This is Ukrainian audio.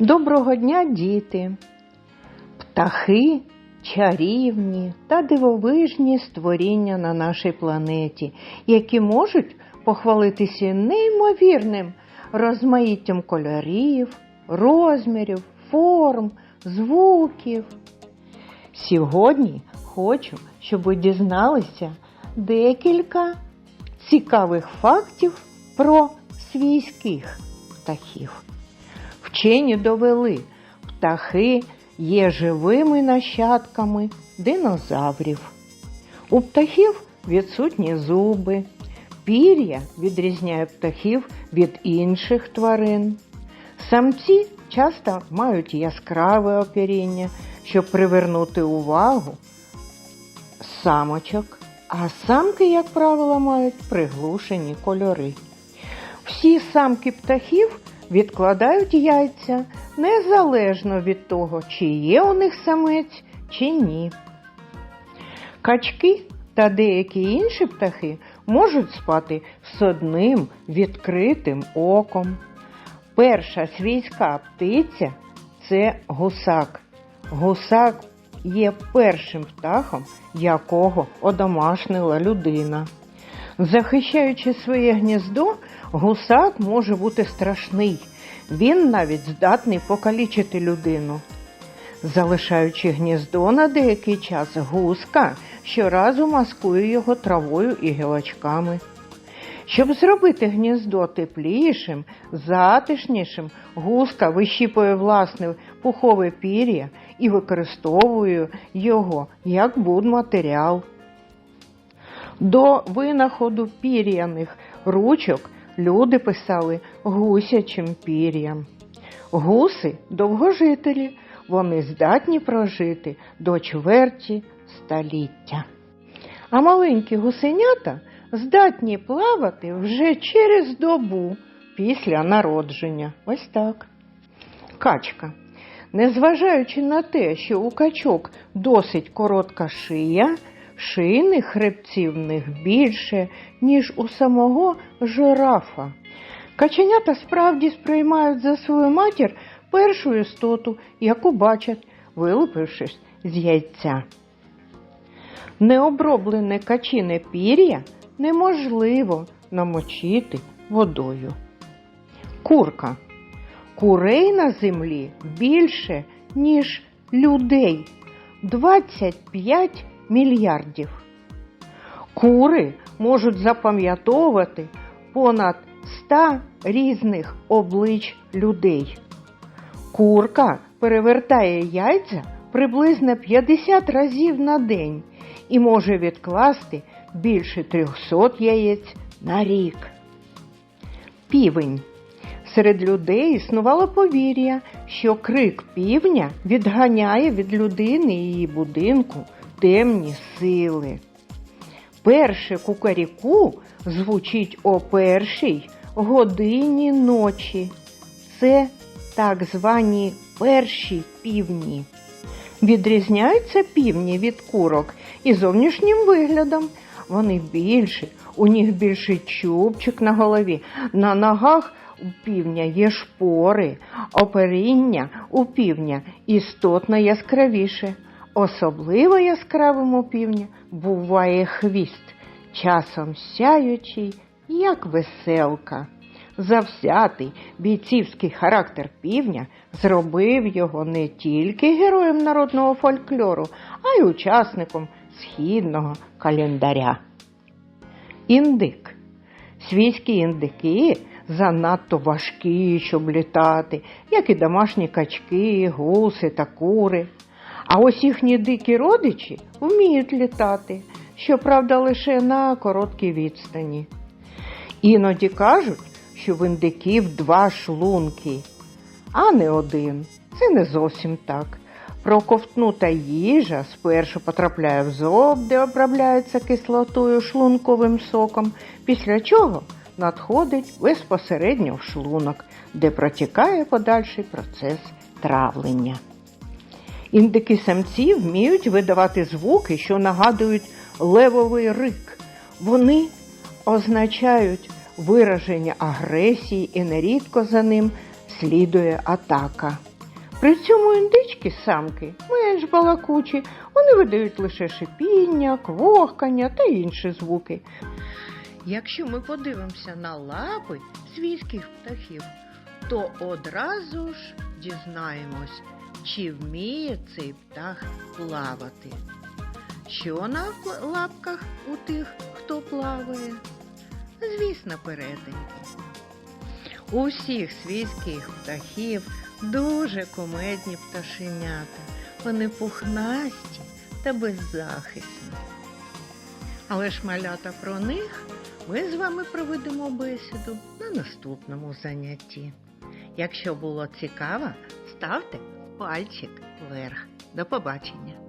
Доброго дня, діти! Птахи чарівні та дивовижні створіння на нашій планеті, які можуть похвалитися неймовірним розмаїттям кольорів, розмірів, форм, звуків. Сьогодні хочу, щоб ви дізналися декілька цікавих фактів про свійських птахів. Вчені довели, птахи є живими нащадками динозаврів. У птахів відсутні зуби, пір'я відрізняє птахів від інших тварин. Самці часто мають яскраве оперіння, щоб привернути увагу самочок, а самки, як правило, мають приглушені кольори. Всі самки птахів відкладають яйця незалежно від того, чи є у них самець, чи ні. Качки та деякі інші птахи можуть спати з одним відкритим оком. Перша свійська птиця це гусак. Гусак є першим птахом, якого одомашнила людина. Захищаючи своє гніздо, гусак може бути страшний. Він навіть здатний покалічити людину. Залишаючи гніздо на деякий час, гуска щоразу маскує його травою і гілочками. Щоб зробити гніздо теплішим, затишнішим, гуска вищіпує власне пухове пір'я і використовує його як будматеріал. До винаходу пір'яних ручок люди писали гусячим пір'ям. Гуси довгожителі, вони здатні прожити до чверті століття. А маленькі гусенята здатні плавати вже через добу після народження. Ось так. Качка. Незважаючи на те, що у качок досить коротка шия, шийних хребців в них більше, ніж у самого жирафа. Каченята справді сприймають за свою матір першу істоту, яку бачать, вилупившись з яйця. Необроблене качине пір'я неможливо намочити водою. Курка. Курей на землі більше, ніж людей 25 мільярдів. Кури можуть запам'ятовувати понад 100 різних облич людей. Курка перевертає яйця приблизно 50 разів на день і може відкласти більше 300 яєць на рік. Півень. Серед людей існувало повір'я, що крик півня відганяє від людини її будинку темні сили. Перше кукаріку звучить о першій годині ночі. Це так звані перші півні. Відрізняються півні від курок і зовнішнім виглядом. Вони більші, у них більший чубчик на голові, на ногах у півня є шпори, оперіння у півня істотно яскравіше. Особливо яскравим у півня буває хвіст, часом сяючий, як веселка. Завзятий бійцівський характер півня зробив його не тільки героєм народного фольклору, а й учасником східного календаря. Індик. Свійські індики занадто важкі, щоб літати, як і домашні качки, гуси та кури. А ось їхні дикі родичі вміють літати, щоправда, лише на короткій відстані. Іноді кажуть, що в два шлунки, а не один. Це не зовсім так. Проковтнута їжа спершу потрапляє в зоб, де обробляється кислотою шлунковим соком, після чого надходить безпосередньо в шлунок, де протікає подальший процес травлення. Індики самці вміють видавати звуки, що нагадують левовий рик. Вони означають вираження агресії і нерідко за ним слідує атака. При цьому індички самки менш балакучі, вони видають лише шипіння, квохкання та інші звуки. Якщо ми подивимося на лапи свійських птахів, то одразу ж дізнаємось, чи вміє цей птах плавати. Що на лапках у тих, хто плаває? Звісно, перетинки. У всіх свійських птахів дуже комедні пташенята. Вони пухнасті та беззахисні. Але ж малята про них ми з вами проведемо бесіду на наступному занятті. Якщо було цікаво, ставте пальчик вверх. До побачення!